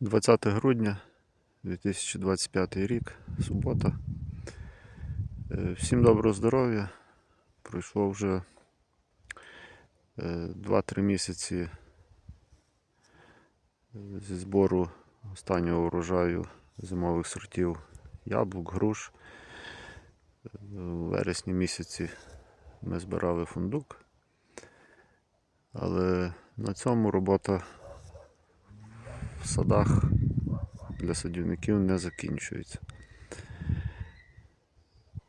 20 грудня 2025 рік, субота. Е, Всім доброго здоров'я. Пройшло вже е, 2-3 місяці е, зі збору останнього урожаю зимових сортів яблук, груш. Е, У вересні місяці ми збирали фундук. Але на цьому робота садах для садівників не закінчується.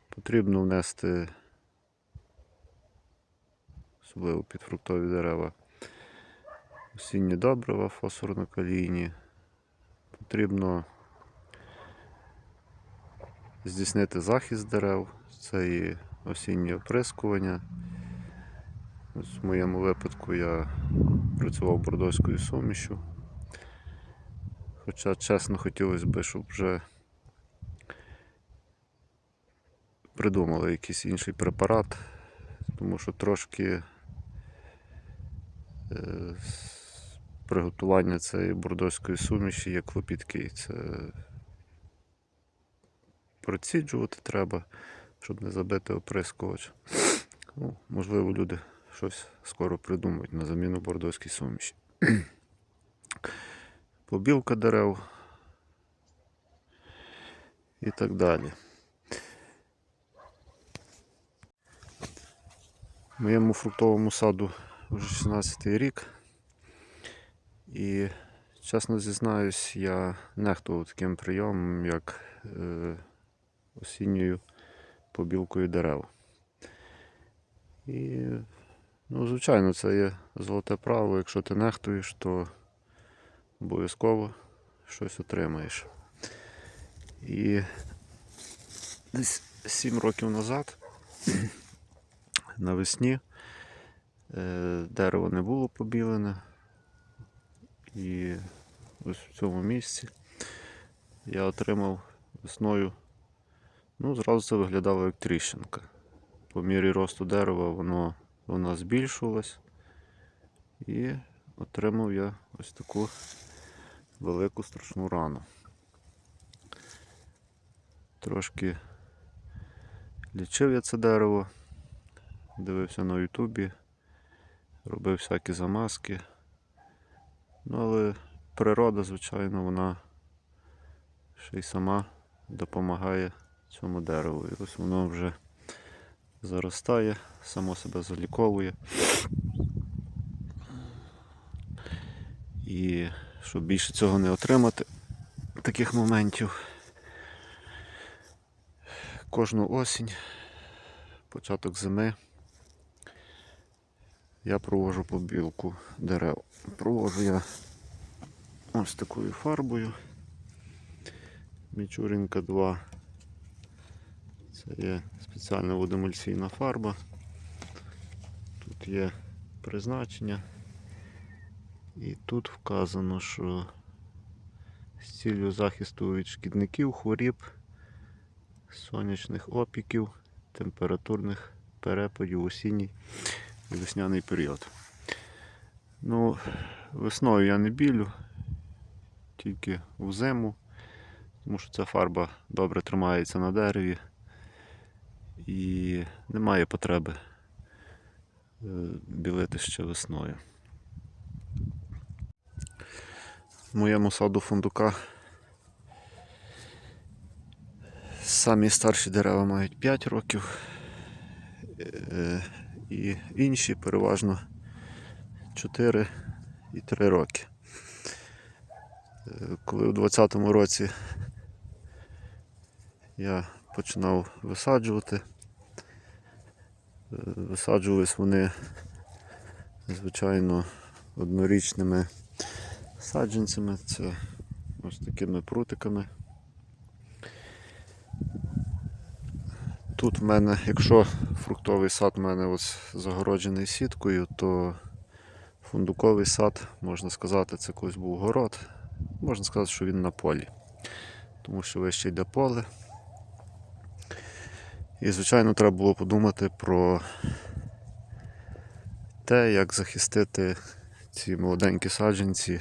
Потрібно внести, особливо під фруктові дерева, осінні добрива фосфорно-калійні. Потрібно здійснити захист дерев, це і осіннє оприскування. Ось в моєму випадку я працював бордоською сумішю. Хоча, чесно, хотілося б, щоб вже придумали якийсь інший препарат, тому що трошки е, приготування цієї бордоської суміші є клопіткий. Це проціджувати треба, щоб не забити оприскувач. Ну, можливо, люди щось скоро придумають на заміну бордоській суміші. Побілка дерев і так далі. Моєму фруктовому саду вже 16 рік. І, чесно зізнаюсь, я нехтував таким прийомом, як е, осінньою побілкою дерев. І, ну, звичайно, це є золоте право. Якщо ти нехтуєш, то обов'язково щось отримаєш. І десь 7 років назад навесні е, дерево не було побілене. І ось в цьому місці я отримав весною. Ну, зразу це виглядало як тріщинка. По мірі росту дерева воно, вона збільшувалась. І отримав я ось таку велику страшну рану. Трошки лічив я це дерево, дивився на Ютубі, робив всякі замазки. Ну, але природа, звичайно, вона ще й сама допомагає цьому дереву. І ось воно вже заростає, само себе заліковує. І щоб більше цього не отримати, таких моментів. Кожну осінь, початок зими, я провожу побілку дерев. Провожу я ось такою фарбою. Мічурінка 2. Це є спеціальна водоемульсійна фарба. Тут є призначення. І тут вказано, що з цілею захисту від шкідників, хворіб, сонячних опіків, температурних перепадів, осінній і весняний період. Ну, весною я не білю, тільки взиму, тому що ця фарба добре тримається на дереві і немає потреби е, білити ще весною. В моєму саду фундука самі старші дерева мають 5 років, е, і інші переважно 4 і 3 роки. Е, Коли у 2020 році я починав висаджувати, е, висаджувались вони, звичайно, однорічними саджанцями, це ось такими прутиками. Тут в мене, якщо фруктовий сад в мене ось загороджений сіткою, то фундуковий сад, можна сказати, це колись був город. Можна сказати, що він на полі. Тому що вище йде поле. І, звичайно, треба було подумати про те, як захистити ці молоденькі саджанці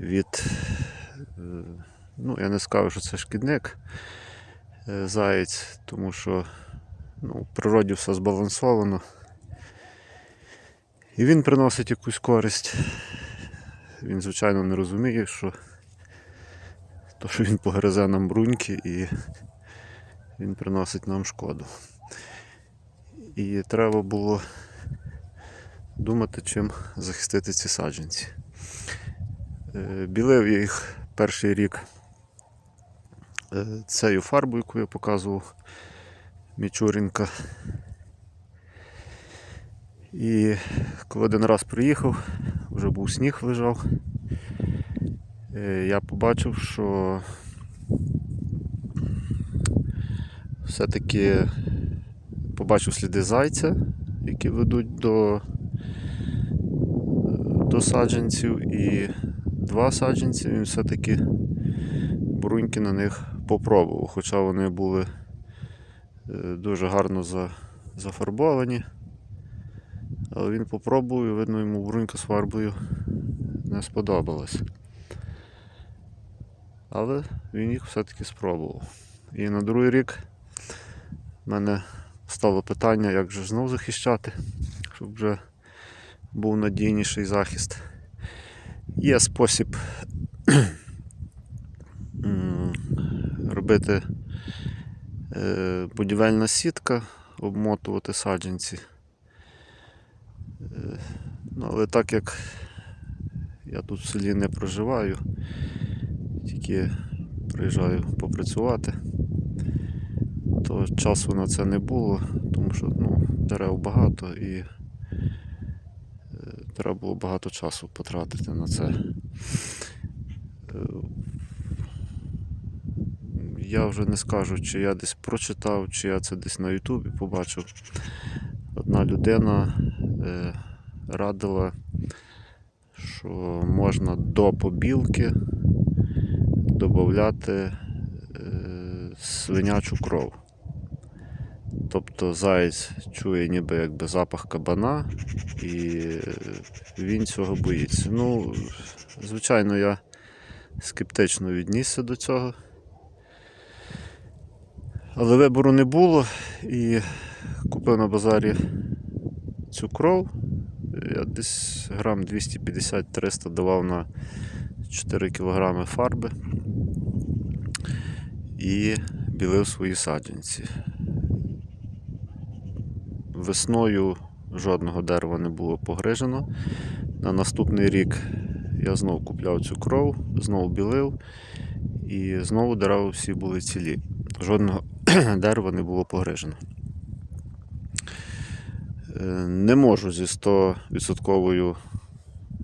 від ну, я не скажу, що це шкідник е, заєць, тому що ну, в природі все збалансовано. І він приносить якусь користь. Він, звичайно, не розуміє, що то, що він погризе нам бруньки і він приносить нам шкоду. І треба було думати, чим захистити ці саджанці. Е, Білив я їх перший рік е, цією фарбою, яку я показував, Мічурінка. І коли один раз приїхав, вже був сніг лежав, е, я побачив, що все-таки побачив сліди зайця, які ведуть до, до саджанців, і два саджанці він все-таки бруньки на них попробував, хоча вони були е, дуже гарно зафарбовані. Але він попробував і видно йому брунька з фарбою не сподобалась. Але він їх все-таки спробував. І на другий рік в мене стало питання, як же знов захищати, щоб вже був надійніший захист. Є спосіб робити е, будівельна сітка, обмотувати саджанці. Е, Ну, але так як я тут в селі не проживаю, тільки приїжджаю попрацювати, то часу на це не було, тому що ну, дерев багато і треба було багато часу потратити на це. Я вже не скажу, чи я десь прочитав, чи я це десь на Ютубі побачив. Одна людина е, радила, що можна до побілки додати е, свинячу кров. Тобто заєць чує ніби якби запах кабана, і е, він цього боїться. Ну, звичайно, я скептично віднісся до цього. Але вибору не було і купив на базарі цю кров. Я десь грам 250-300 давав на 4 кг фарби і білив свої саджанці. Весною жодного дерева не було погрижено. На наступний рік я знову купляв цю кров, знову білив, і знову дерева всі були цілі. Жодного дерева не було погрижено. Е, Не можу зі 100%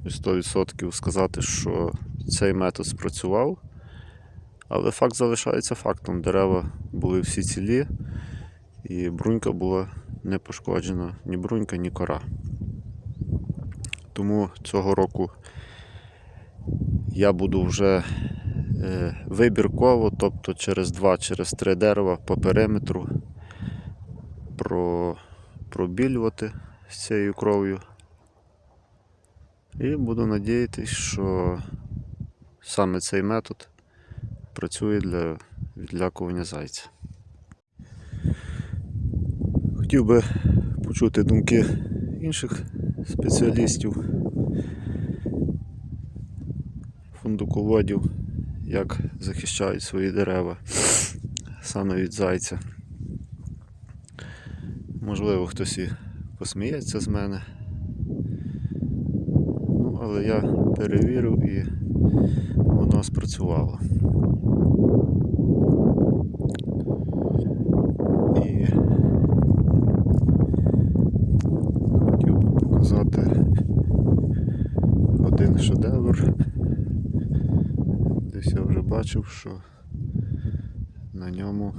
100% сказати, що цей метод спрацював, але факт залишається фактом. Дерева були всі цілі, і брунька була не пошкоджена ні брунька, ні кора. Тому цього року я буду вже е, вибірково, тобто через 2 через 3 дерева по периметру пробілювати з цією кров'ю. І буду надіятися, що саме цей метод працює для відлякування зайця. Хотів би почути думки інших спеціалістів, фундуководів, як захищають свої дерева саме від зайця. Можливо, хтось і посміється з мене. Ну, але я перевірив і воно спрацювало. І хотів би показати один шедевр. Десь я вже бачив, що на ньому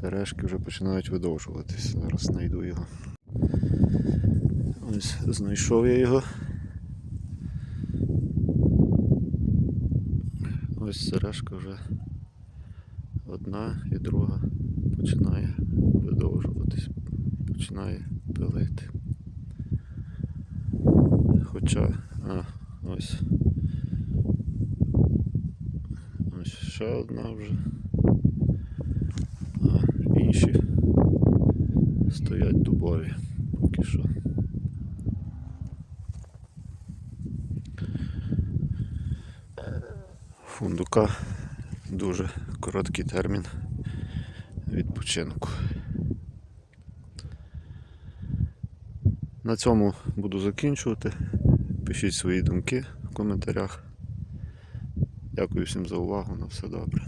сережки вже починають видовжуватись. Зараз знайду його. Ось знайшов я його. Ось сережка вже одна і друга починає видовжуватись, починає пилити. Хоча, а, ось ще одна вже. А інші стоять дубові поки що. Фундука дуже короткий термін відпочинку. На цьому буду закінчувати. Пишіть свої думки в коментарях. Дякую всім за увагу. На все добре.